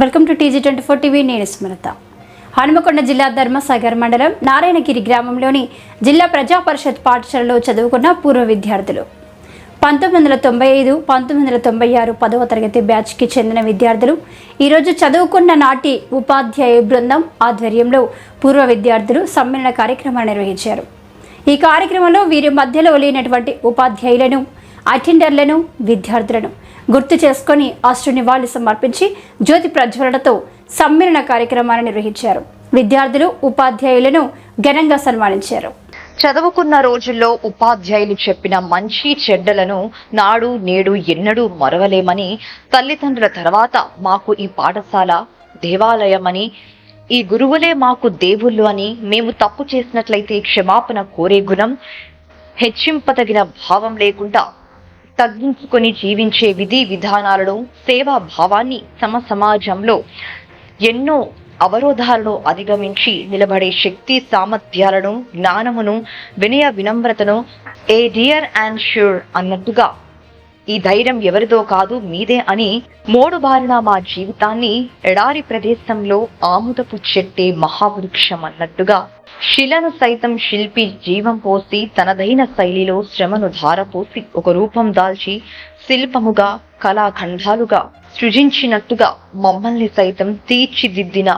Welcome to TG twenty four TV నేను స్మృత. హనుమకొండ జిల్లా ధర్మసాగర్ మండలం నారాయణగిరి గ్రామంలోని జిల్లా ప్రజా పరిషత్ పాఠశాలలో చదువుకున్న పూర్వ విద్యార్థులు. పంతొమ్మిది వందల తొంభై ఐదు పంతొమ్మిది వందల తొంభై ఆరు పదవ తరగతి బ్యాచ్కి చెందిన విద్యార్థులు ఈరోజు చదువుకున్న నాటి ఉపాధ్యాయ బృందం ఆధ్వర్యంలో పూర్వ విద్యార్థులు సమ్మేళన కార్యక్రమాన్ని నిర్వహించారు. ఈ కార్యక్రమంలో వీరి మధ్యలో లేనటువంటి ఉపాధ్యాయులను అటెండర్లను విద్యార్థులను గుర్తు చేసుకొని అష్టు నివాళి సమర్పించి జ్యోతి ప్రజ్వలనతో సమ్మేళన కార్యక్రమాన్ని నిర్వహించారు. విద్యార్థులు ఉపాధ్యాయులను ఘనంగా సన్మానించారు. చదువుకున్న రోజుల్లో ఉపాధ్యాయులు చెప్పిన మంచి చెడ్డలను నాడు నేడు ఎన్నడూ మరవలేమని తల్లిదండ్రుల తర్వాత మాకు ఈ పాఠశాల దేవాలయమని ఈ గురువులే మాకు దేవుళ్ళు అని మేము తప్పు చేసినట్లయితే క్షమాపణ కోరే గుణం హెచ్చింపదగిన భావం లేకుండా తగ్గించుకొని జీవించే విధి విధానాలను సేవా భావాన్ని సమ సమాజంలో ఎన్నో అవరోధాలను అధిగమించి నిలబడే శక్తి సామర్థ్యాలను జ్ఞానమును వినయ వినమ్రతను ఏ డియర్ అండ్ ష్యూర్ అన్నట్టుగా ఈ ధైర్యం ఎవరిదో కాదు మీదే అని మోడు బారిన మా జీవితాన్ని ఎడారి ప్రదేశంలో ఆముదపు చెట్టే మహావృక్షం అన్నట్టుగా శిలను సైతం శిల్పి జీవం పోసి తనదైన శైలిలో శ్రమను ధారపోసి ఒక రూపం దాల్చి శిల్పముగా కళాఖండాలుగా సృజించినట్టుగా మమ్మల్ని సైతం తీర్చిదిద్దిన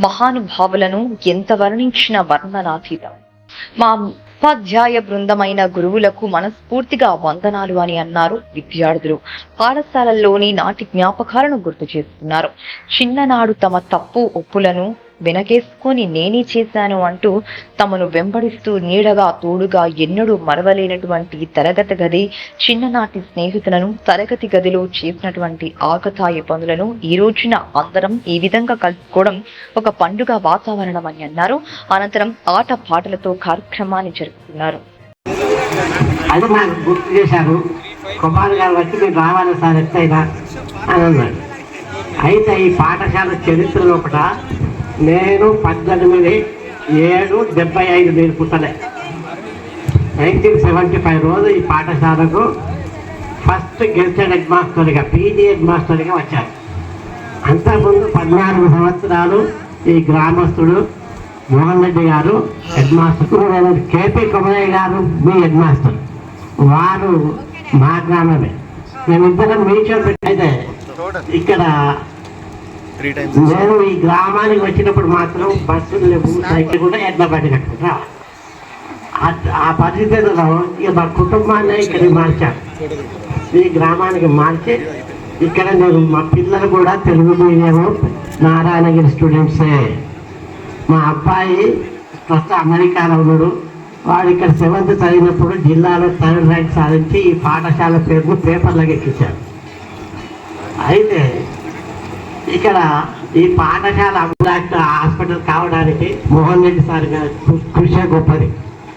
మహానుభావులను ఎంత వర్ణించిన వర్ణనాతీతం. మా ఉపాధ్యాయ బృందమైన గురువులకు మనస్ఫూర్తిగా వందనాలు అని అన్నారు విద్యార్థులు. పాఠశాలల్లోని నాటి జ్ఞాపకాలను గుర్తు చేస్తున్నారు చిన్ననాడు తమ తప్పు ఒప్పులను వెనకేసుకొని నేనే చేశాను అంటూ తమను వెంబడిస్తూ నీడగా తోడుగా ఎన్నడూ మరవలేనటువంటి తరగతి గది చిన్ననాటి స్నేహితులను తరగతి గదిలో చేసినటువంటి ఆకతాయి పనులను ఈ రోజున అందరం ఈ విధంగా కలుపుకోవడం ఒక పండుగ వాతావరణం అని అన్నారు. అనంతరం ఆట పాటలతో కార్యక్రమాన్ని జరుపుకున్నారు. అది నాకు గుర్తు చేశారు. కుమార్ గారు వచ్చి మీరు రావాలి సార్ ఎత్తైనా అని అన్నాడు అయితే ఈ పాఠశాల చరిత్ర లోపల నేను పద్దెనిమిది ఏడు డెబ్బై ఐదు మీరు పుట్టలే. నైన్టీన్ సెవెంటీ ఫైవ్ రోజు ఈ పాఠశాలకు ఫస్ట్ గెలిచిన హెడ్ మాస్టర్గా పీజీ హెడ్ మాస్టర్గా వచ్చారు. అంతకుముందు పద్నాలుగు సంవత్సరాలు ఈ గ్రామస్తుడు మోహన్ రెడ్డి గారు హెడ్ మాస్టర్ కేపీ కుమరయ్య గారు మీ హెడ్ మాస్టర్ వారు మా గ్రామమే. మేమిద్దరం మీచో అయితే ఇక్కడ నేను ఈ గ్రామానికి వచ్చినప్పుడు మాత్రం బస్సులు లేవు సైకిల్ కూడా ఎడ్ల బండి కట్టుకుంటా. ఆ పరిస్థితుల్లో ఇక మా కుటుంబాన్ని ఇక్కడికి మార్చాను ఈ గ్రామానికి మార్చి ఇక్కడ నేను మా పిల్లలు కూడా తెలుగు మీడియం నారాయణగిరి స్టూడెంట్సే మా అబ్బాయి ప్రస్తుతం అమెరికాలో ఉన్నాడు. వాడు ఇక్కడ సెవెంత్ చదివినప్పుడు జిల్లాలో థర్డ్ ర్యాంక్ సాధించి ఈ పాఠశాల పేరును పేపర్లకు ఎక్కించాడు. అయితే ఇక్కడ ఈ పాఠశాల అభిలాష్ హాస్పిటల్ కావడానికి మోహన్ రెడ్డి సార్ గారి కృషి గొప్పది.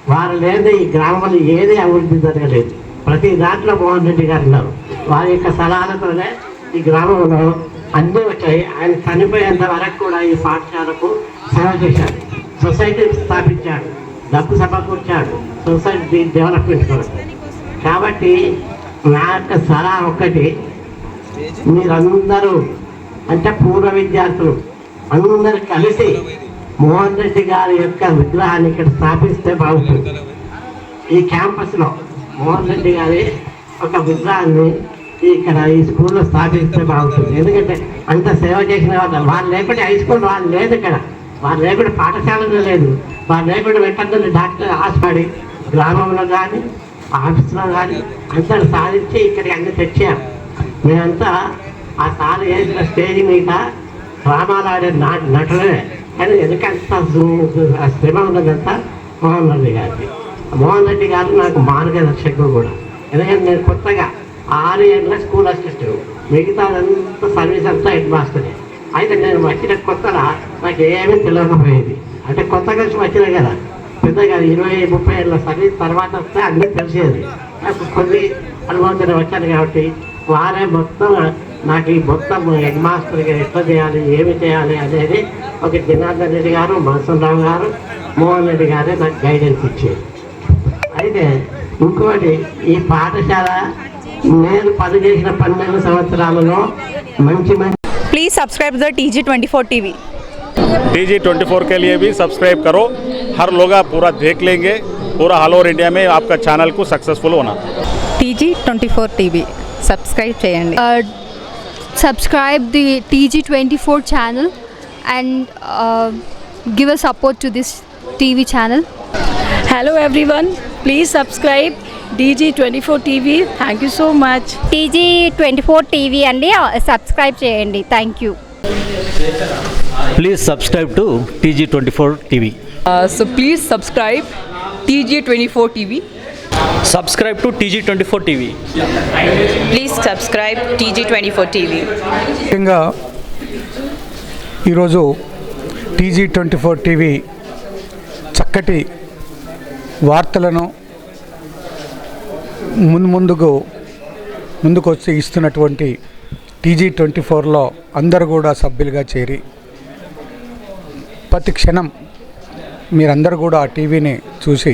వారు లేదు ఈ గ్రామంలో ఏది అభివృద్ధి జరగలేదు. ప్రతి దాంట్లో మోహన్ రెడ్డి గారు ఉన్నారు. వారి యొక్క సలహాలతోనే ఈ గ్రామంలో అన్నీ వచ్చాయి. ఆయన చనిపోయేంత వరకు కూడా ఈ పాఠశాలకు సేవ చేశారు సొసైటీ స్థాపించాడు. డబ్బు సమకూర్చాడు. సొసైటీ డెవలప్మెంట్ కొరకు. కాబట్టి నా యొక్క సలహా ఒక్కటి మీరందరూ అంటే పూర్వ విద్యార్థులు అందరు కలిసి మోహన్ రెడ్డి గారి యొక్క విగ్రహాన్ని ఇక్కడ స్థాపిస్తే బాగుంటుంది. ఈ క్యాంపస్లో మోహన్ రెడ్డి గారి ఒక విగ్రహాన్ని ఇక్కడ ఈ స్కూల్లో స్థాపిస్తే బాగుంటుంది. ఎందుకంటే అంత సేవ చేసిన వాళ్ళు వాళ్ళు లేకుండా హై స్కూల్ వాళ్ళు లేదు ఇక్కడ. వాళ్ళు లేకుండా పాఠశాలలో లేదు. వాళ్ళు లేకుండా వెంటనే డాక్టర్ హాస్పిటల్ గ్రామంలో కానీ ఆఫీస్లో కానీ అందరు సాధించి ఇక్కడికి అన్ని తెచ్చారు. మేమంతా ఆ తాను వేసిన స్టేజ్ మీద డ్రామాలు ఆడే నా నటులే కానీ ఎందుకంత ఆ శ్రమ ఉన్నదంతా మోహన్ రెడ్డి గారికి మోహన్ రెడ్డి గారు నాకు మార్గదర్శకుడు కూడా. ఎందుకంటే నేను కొత్తగా ఆరు ఏళ్ళ స్కూల్ అసిస్టెంట్. మిగతాదంతా సర్వీస్ అంతా హెడ్ మాస్టరే. అయితే నేను వచ్చిన కొత్తగా నాకు ఏమీ తెలియకపోయేది అంటే కొత్తగా వచ్చిన కదా. పెద్దగా ఇరవై ముప్పై ఏళ్ళ సర్వీస్ తర్వాత వస్తే అన్నీ తెలిసేది. నాకు కొన్ని అనుభవంతో వచ్చాను కాబట్టి వారే మొత్తం నాకు ఈ మొత్తం హెడ్ మాస్టర్గా ఎట్లా చేయాలి ఏమి చేయాలి అనేది ఒక జనార్దన్ రెడ్డి గారు రావు గారు మోహన్ రెడ్డి గారే నాకు గైడెన్స్ ఇచ్చేది అయితే ఇంకోటి ఈ పాఠశాల నేను పనిచేసిన పన్నెండు సంవత్సరాలలో మంచి మంచి Please subscribe the TG24 TV. T G twenty four के लिए भी सब्सक्राइब करो हर लोग आप पूरा देख लेंगे पूरा ऑल ओवर इंडिया में आपका चैनल को सक्सेसफुल होना TG24 TV. subscribe చేయండి. Subscribe the TG twenty four channel and give a support to this TV channel hello everyone please subscribe TG twenty four TV thank you so much TG twenty four TV అండి. Subscribe చేయండి. Thank you please subscribe to TG twenty four TV so please subscribe TG twenty four TV Subscribe to TG24 TV. Please subscribe TG24 TV. ముఖ్యంగా ఈరోజు TG twenty four TV చక్కటి వార్తలను ముందు ముందుకు ముందుకు వచ్చి ఇస్తున్నటువంటి టీజీ ట్వంటీ ఫోర్లో అందరూ కూడా సభ్యులుగా చేరి ప్రతి క్షణం మీరందరూ కూడా ఆ టీవీని చూసి